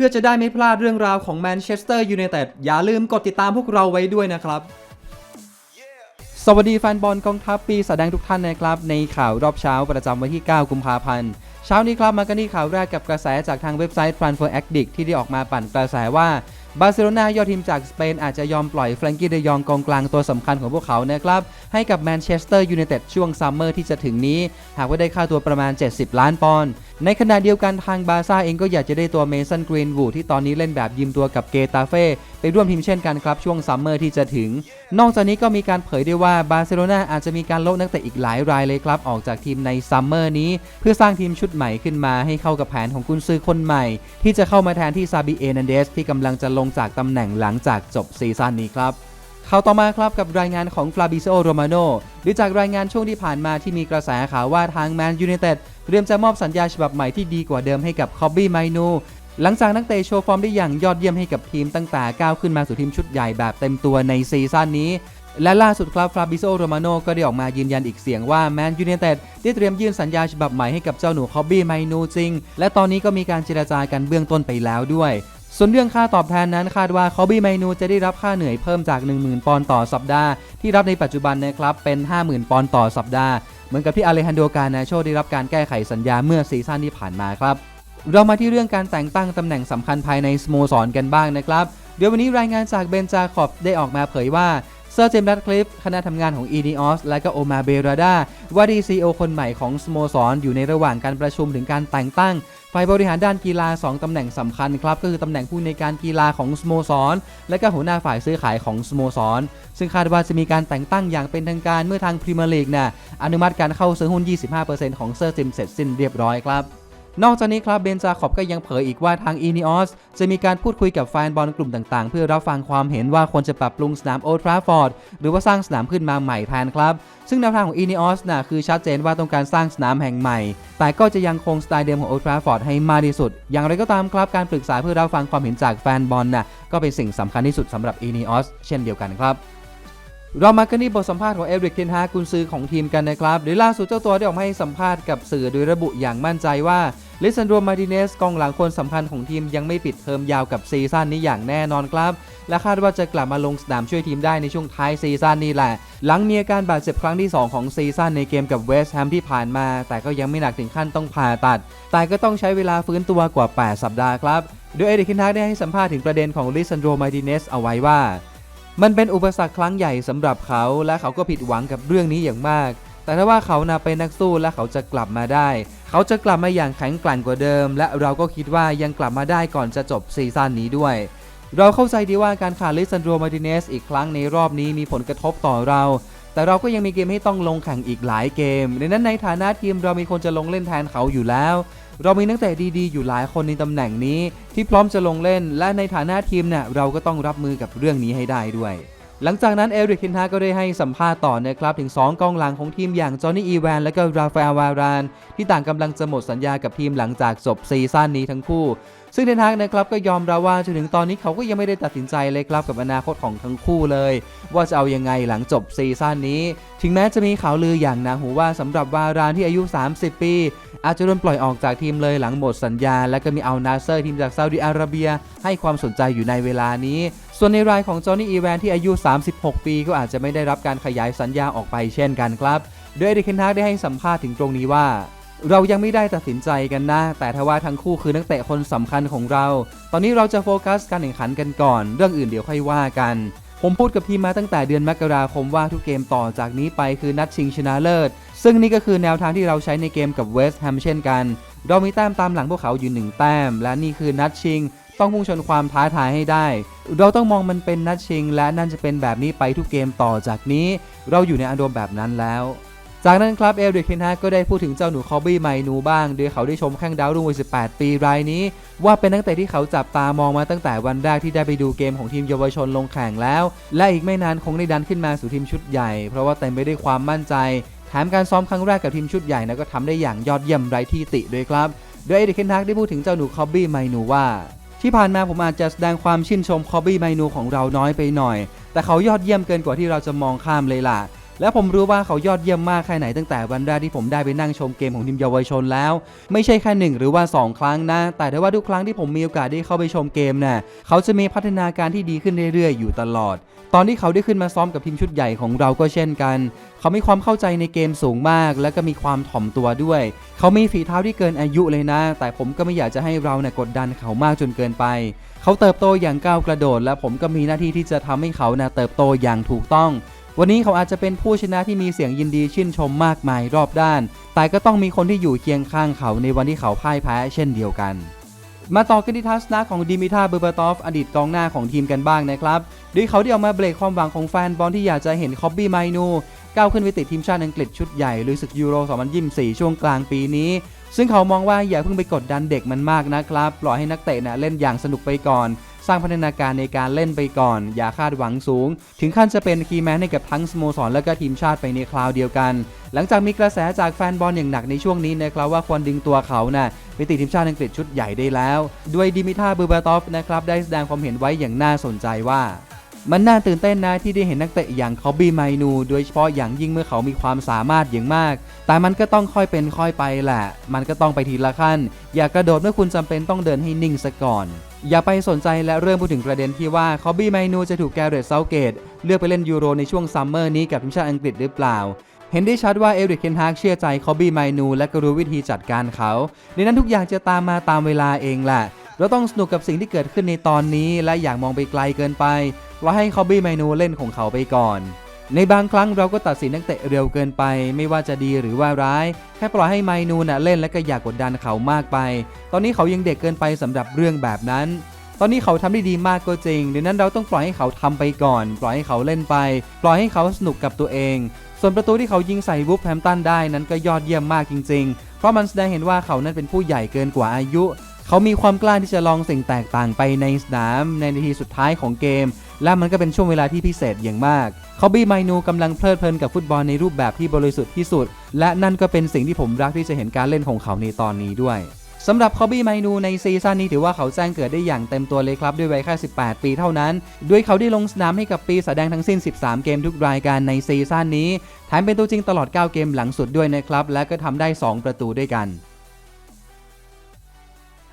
พื่อจะได้ไม่พลาดเรื่องราวของแมนเชสเตอร์ยูไนเต็ดอย่าลืมกดติดตามพวกเราไว้ด้วยนะครับ สวัสดีแฟนบอลกองทัพปีแสดงทุกท่านนะครับ ในข่าวรอบเช้าประจำวันที่ 9 กุมภาพันธ์เช้านี้ครับมากันที่ข่าวแรกกับกระแสจากทางเว็บไซต์ Transfer Addict ที่ได้ออกมาปั่นกระแสว่าบาร์เซโลนายอดทีมจากสเปนอาจจะยอมปล่อยแฟรงกี้เดยองกองกลางตัวสำคัญของพวกเขานะครับให้กับแมนเชสเตอร์ยูไนเต็ดช่วงซัมเมอร์ที่จะถึงนี้ หากว่าได้ค่าตัวประมาณ 70 ล้านปอนด์ ในขณะเดียวกันทางบาร์ซ่าเองก็อยากจะได้ตัวเมสันกรีนวูดที่ตอนนี้เล่นแบบยืมตัวกับเกตาเฟ่ไปร่วมทีมเช่นกันครับ ช่วงซัมเมอร์ที่จะถึง นอกจากนี้ก็มีการเผยได้ว่าบาร์เซโลนาอาจจะมีการลดนักเตะอีกหลายรายเลยครับ ออกจากทีมในซัมเมอร์นี้ เพื่อสร้างทีมชุดใหม่ขึ้นมาให้เข้ากับแผนของกุนซือคนใหม่ ที่จะเข้ามาแทนที่ซาบิเอนันเดสที่กำลังจะลงจากตำแหน่งหลังจากจบซีซั่นนี้ครับข่าวต่อมาครับกับรายงานของฟลาบิโซโรมาโนหรือจากรายงานช่วงที่ผ่านมาที่มีกระแสข่าวว่าทางแมนยูไนเต็ด เตรียมจะมอบสัญญาฉบับใหม่ที่ดีกว่าเดิมให้กับคอบบี้ไมนูหลังจากนักเตะโชว์ฟอร์มได้อย่างยอดเยี่ยมให้กับทีมตั้งแต่ก้าวขึ้นมาสู่ทีมชุดใหญ่แบบเต็มตัวในซีซั่นนี้ และล่าสุดครับฟลาบิโซโรมาโนก็ได้ออกมายืนยันอีกเสียงว่าแมนยูไนเต็ดได้เตรียมยื่นสัญญาฉบับใหม่ให้กับเจ้าหนูคอบบี้ไมนูจริง และตอนนี้ก็มีการเจรจากันเบื้องต้นไปแล้วด้วยส่วนเรื่องค่าตอบแทนนั้นคาดว่าคอบี้ไมนูจะได้รับค่าเหนื่อยเพิ่มจาก 10,000 ปอนด์ต่อสัปดาห์ ที่รับในปัจจุบันนะครับเป็น 50,000 ปอนด์ต่อสัปดาห์ เหมือนกับที่อเลฮันโดกานาโชได้รับการแก้ไขสัญญาเมื่อซีซั่นที่ผ่านมาครับ เรามาที่เรื่องการแต่งตั้งตำแหน่งสำคัญภายในสโมสรกันบ้างนะครับ เดี๋ยววันนี้รายงานจากเบนจาคอบได้ออกมาเผยว่าเซอร์เจมส์รัดคลิฟคณะทำงานของอีนีออสและก็โอมาเบราดาว่าดีซีโอคนใหม่ของสโมสรอยู่ในระหว่างการประชุมถึงการแต่งตั้ง ฝ่ายบริหารด้านกีฬา 2 ตำแหน่งสำคัญครับ ก็คือตำแหน่งผู้ในการกีฬาของสโมสร และก็หัวหน้าฝ่ายซื้อขายของสโมสร ซึ่งคาดว่าจะมีการแต่งตั้งอย่างเป็นทางการเมื่อทางพรีเมียร์ลีกน่ะอนุมัติการเข้าซื้อหุ้น 25%ของเซอร์จิมเสร็จสิ้นเรียบร้อยครับ นอกจากนี้ครับเบนจาขอบก็ยังเผยอีกว่าทาง e n e o s จะมีการพูดคุยกับแฟนบอลกลุ่มต่างๆ เพื่อรับฟังความเห็นว่าควรจะปรับปรุงสนามโอทราฟอร์ดหรือว่าสร้างสนามขึ้นมาใหม่แทนครับ ซึ่งแนวทางของ e n e o s น่ะคือชัดเจนว่าต้องการสร้างสนามแห่งใหม่ แต่ก็จะยังคงสไตล์เดิมของโอทราฟอร์ดให้มากที่สุด อย่างไรก็ตามครับการปรึกษาเพื่อรับฟังความเห็นจากแฟนบอลน่ะก็เป็นสิ่งสำคัญที่สุดสำหรับ e n e o s เช่นเดียวกันครับ เรามากันที่บทสัมภาษณ์ของเอริกเทนฮากุนซือของทีมกันนะครับโดยล่าสุดเจ้าตัวได้ออกมาให้สัมภาษณ์กับสื่อโดยระบุอย่างมั่นใจว่าลิซันโดมาติเนสกองหลังคนสำคัญของทีมยังไม่ปิดเทอมยาวกับซีซั่นนี้อย่างแน่นอนครับ และคาดว่าจะกลับมาลงสนามช่วยทีมได้ในช่วงท้ายซีซั่นนี้แหละ หลังมีอาการบาดเจ็บครั้งที่ 2 ของซีซั่นในเกมกับเวสต์แฮมที่ผ่านมา แต่ก็ยังไม่หนักถึงขั้นต้องผ่าตัด แต่ก็ต้องใช้เวลาฟื้นตัวกว่า 8 สัปดาห์ครับโดยเอริกเทนฮากได้ให้สัมภาษณ์ถึงประเด็นของลิซันโดมาติเนสเอาไว้ว่า มันเป็นอุปสรรคครั้งใหญ่สำหรับเขาและเขาก็ผิดหวังกับเรื่องนี้อย่างมาก แต่ถ้าว่าเขานาเป็นนักสู้และเขาจะกลับมาได้ เขาจะกลับมาอย่างแข็งแกร่งกว่าเดิม และเราก็คิดว่ายังกลับมาได้ก่อนจะจบซีซั่นนี้ด้วย เราเข้าใจดีว่าการขาดลิซันโดมาติเนสอีกครั้งในรอบนี้มีผลกระทบต่อเรา แต่เราก็ยังมีเกมให้ต้องลงแข่งอีกหลายเกมดังนั้นในฐานะทีมเรามีคนจะลงเล่นแทนเขาอยู่แล้ว เรามีนักเตะดีๆ อยู่หลายคนในตำแหน่งนี้ ที่พร้อมจะลงเล่น และในฐานะทีมเนี่ยเราก็ต้องรับมือกับเรื่องนี้ให้ได้ด้วย หลังจากนั้นเอริกเคนฮาก็ได้ให้สัมภาษณ์ต่อนะครับถึง 2กองหลังของทีมอย่างจอห์นนี่อีแวนและก็ราฟาเอลวารานที่ต่างกำลังจะหมดสัญญากับทีมหลังจากจบซีซั่นนี้ทั้งคู่ ซึ่งเทนฮากนะครับก็ยอมรับว่าจนถึงตอนนี้เขาก็ยังไม่ได้ตัดสินใจเลยครับกับอนาคตของทั้งคู่เลย ว่าจะเอายังไงหลังจบซีซั่นนี้ ถึงแม้จะมีข่าวลืออย่างหนาหูว่าสำหรับวารานที่อายุ 30 ปี อาจจะโดนปล่อยออกจากทีมเลยหลังหมดสัญญา และก็มีเอัลนาเซอร์ทีมจากซาอุดิอาระเบีย ให้ความสนใจอยู่ในเวลานี้ ส่วนในรายของจอห์นนี่อีแวนที่อายุ 36 ปี ก็อาจจะไม่ได้รับการขยายสัญญาออกไปเช่นกันครับโดยเอริกเคนฮากได้ให้สัมภาษณ์ถึงตรงนี้ว่า เรายังไม่ได้ตัดสินใจกันนะ แต่ถ้าว่าทั้งคู่คือนักเตะคนสำคัญของเรา ตอนนี้เราจะโฟกัสการแข่งขันกันก่อน เรื่องอื่นเดี๋ยวค่อยว่ากัน ผมพูดกับทีมมาตั้งแต่เดือนมกราคมว่าทุกเกมต่อจากนี้ไปคือนัดชิงชนะเลิศ ซึ่งนี่ก็คือแนวทางที่เราใช้ในเกมกับเวสต์แฮมเช่นกัน เรามีแต้มตามหลังพวกเขาอยู่หนึ่งแต้ม และนี่คือนัดชิง ต้องพุ่งชนความท้าทายให้ได้ เราต้องมองมันเป็นนัดชิง และนั่นจะเป็นแบบนี้ไปทุกเกมต่อจากนี้ เราอยู่ในอารมณ์แบบนั้นแล้ว จากนั้นครับเอลริกเคนฮากก็ได้พูดถึงเจ้าหนูคอบบี้ไมนูบ้าง โดยเขาได้ชมแข้งดาวรุ่งวัย18 ปีรายนี้ ว่าเป็นนักเตะที่เขาจับตามองมาตั้งแต่วันแรกที่ได้ไปดูเกมของทีมเยาวชนลงแข่งแล้ว และอีกไม่นานคงได้ดันขึ้นมาสู่ทีมชุดใหญ่ เพราะว่าเต็มไปด้วยความมั่นใจแถมการซ้อมครั้งแรกกับทีมชุดใหญ่นะก็ทำได้อย่างยอดเยี่ยมไร้ที่ติด้วยครับ โดยเอริกเคนฮากได้พูดถึงเจ้าหนูคอบบี้ไมนูว่าที่ผ่านมาผมอาจจะแสดงความชื่นชมคอบบี้ไมนูของเราน้อยไปหน่อย แต่เขายอดเยี่ยมเกินกว่าที่เราจะมองข้ามเลยล่ะ และผมรู้ว่าเขายอดเยี่ยมมากแค่ไหนตั้งแต่วันแรกที่ผมได้ไปนั่งชมเกมของทีมเยาวชนแล้ว ไม่ใช่แค่หนึ่งหรือว่า 2 ครั้งนะ แต่ถ้าว่าทุกครั้งที่ผมมีโอกาสได้เข้าไปชมเกมน่ะเขาจะมีพัฒนาการที่ดีขึ้นเรื่อยๆ อยู่ตลอด ตอนที่เขาได้ขึ้นมาซ้อมกับทีมชุดใหญ่ของเราก็เช่นกัน เขามีความเข้าใจในเกมสูงมาก และก็มีความถ่อมตัวด้วย เขามีฝีเท้าที่เกินอายุเลยนะ แต่ผมก็ไม่อยากจะให้เราเนี่ยกดดันเขามากจนเกินไปเขาเติบโตอย่างก้าวกระโดด และผมก็มีหน้าที่ที่จะทำให้เขานะเติบโตอย่างถูกต้อง วันนี้เขาอาจจะเป็นผู้ชนะที่มีเสียงยินดีชื่นชมมากมายรอบด้าน แต่ก็ต้องมีคนที่อยู่เคียงข้างเขาในวันที่เขาพ่ายแพ้เช่นเดียวกัน มาต่อกันที่ทัศนะของดิมิทาเบอร์บาตอฟอดีตกองหน้าของทีมกันบ้างนะครับด้วยเขาที่ออกมาเบรกความหวังของแฟนบอลที่อยากจะเห็นคอบบี้ไมนูก้าวขึ้นไปติดทีมชาติอังกฤษชุดใหญ่ลุยศึกยูโร 2024 ช่วงกลางปีนี้ ซึ่งเขามองว่าอย่าเพิ่งไปกดดันเด็กมันมากนะครับ ปล่อยให้นักเตะนะเล่นอย่างสนุกไปก่อน สร้างพัฒนาการในการเล่นไปก่อน อย่าคาดหวังสูง ถึงขั้นจะเป็นคีย์แมนให้กับทั้งสโมสรและก็ทีมชาติไปในคราวเดียวกัน หลังจากมีกระแสจากแฟนบอลอย่างหนักในช่วงนี้นะครับว่าควรดึงตัวเขานะ่ะไปติดทีมชาติอังกฤษชุดใหญ่ได้แล้ว ด้วยดิมิทาบูบาตอฟนะครับได้แสดงความเห็นไว้อย่างน่าสนใจว่ามันน่าตื่นเต้นนะที่ได้เห็นนักเตะอย่างคอบบี้ไมนู โดยเฉพาะอย่างยิ่งเมื่อเขามีความสามารถอย่างมาก แต่มันก็ต้องค่อยเป็นค่อยไปแหละ มันก็ต้องไปทีละขั้น อย่ากระโดดเมื่อคุณจำเป็นต้องเดินให้นิ่งซะก่อน อย่าไปสนใจและเริ่มพูดถึงประเด็นที่ว่าคอบบี้ไมนูจะถูกแกเรตเซาเกต เลือกไปเล่นยูโรในช่วงซัมเมอร์นี้กับทีมชาติอังกฤษหรือเปล่า เห็นได้ชัดว่าเอริกเคนฮากเชื่อใจคอบบี้ไมนูและก็รู้วิธีจัดการเขาดังนั้นทุกอย่างจะตามมาตามเวลาเองแหละ เราต้องสนุกกับสิ่งที่เกิดขึ้นในตอนนี้ และอย่ามองไปไกลเกินไปเราให้คอบบี้ไมนูเล่นของเขาไปก่อน ในบางครั้งเราก็ตัดสินนักเตะเร็วเกินไป ไม่ว่าจะดีหรือว่าร้าย แค่ปล่อยให้ไมนูน่ะเล่นและก็อยากกดดันเขามากไป ตอนนี้เขายังเด็กเกินไปสำหรับเรื่องแบบนั้น ตอนนี้เขาทำได้ดีมากก็จริงดังนั้นเราต้องปล่อยให้เขาทำไปก่อน ปล่อยให้เขาเล่นไป ปล่อยให้เขาสนุกกับตัวเอง ส่วนประตูที่เขายิงใส่วูฟแฮมตันได้นั้นก็ยอดเยี่ยมมากจริง ๆ เพราะมันแสดงเห็นว่าเขานั้นเป็นผู้ใหญ่เกินกว่าอายุ เขามีความกล้าที่จะลองสิ่งแตกต่างไปในสนามในนาทีสุดท้ายของเกม และมันก็เป็นช่วงเวลาที่พิเศษอย่างมากคอบบี้ไมนูกำลังเพลิดเพลินกับฟุตบอลในรูปแบบที่บริสุทธิ์ที่สุด และนั่นก็เป็นสิ่งที่ผมรักที่จะเห็นการเล่นของเขาในตอนนี้ด้วยสำหรับคอบบี้ไมนูในซีซั่นนี้ถือว่าเขาแจ้งเกิดได้อย่างเต็มตัวเลยครับ ด้วยวัยแค่ 18 ปีเท่านั้น ด้วยเขาได้ลงสนามให้กับปีแสดงทั้งสิ้น 13 เกมทุกรายการในซีซั่นนี้แถมเป็นตัวจริงตลอด 9 เกมหลังสุดด้วยนะครับ และก็ทำได้ 2 ประตูด้วยกัน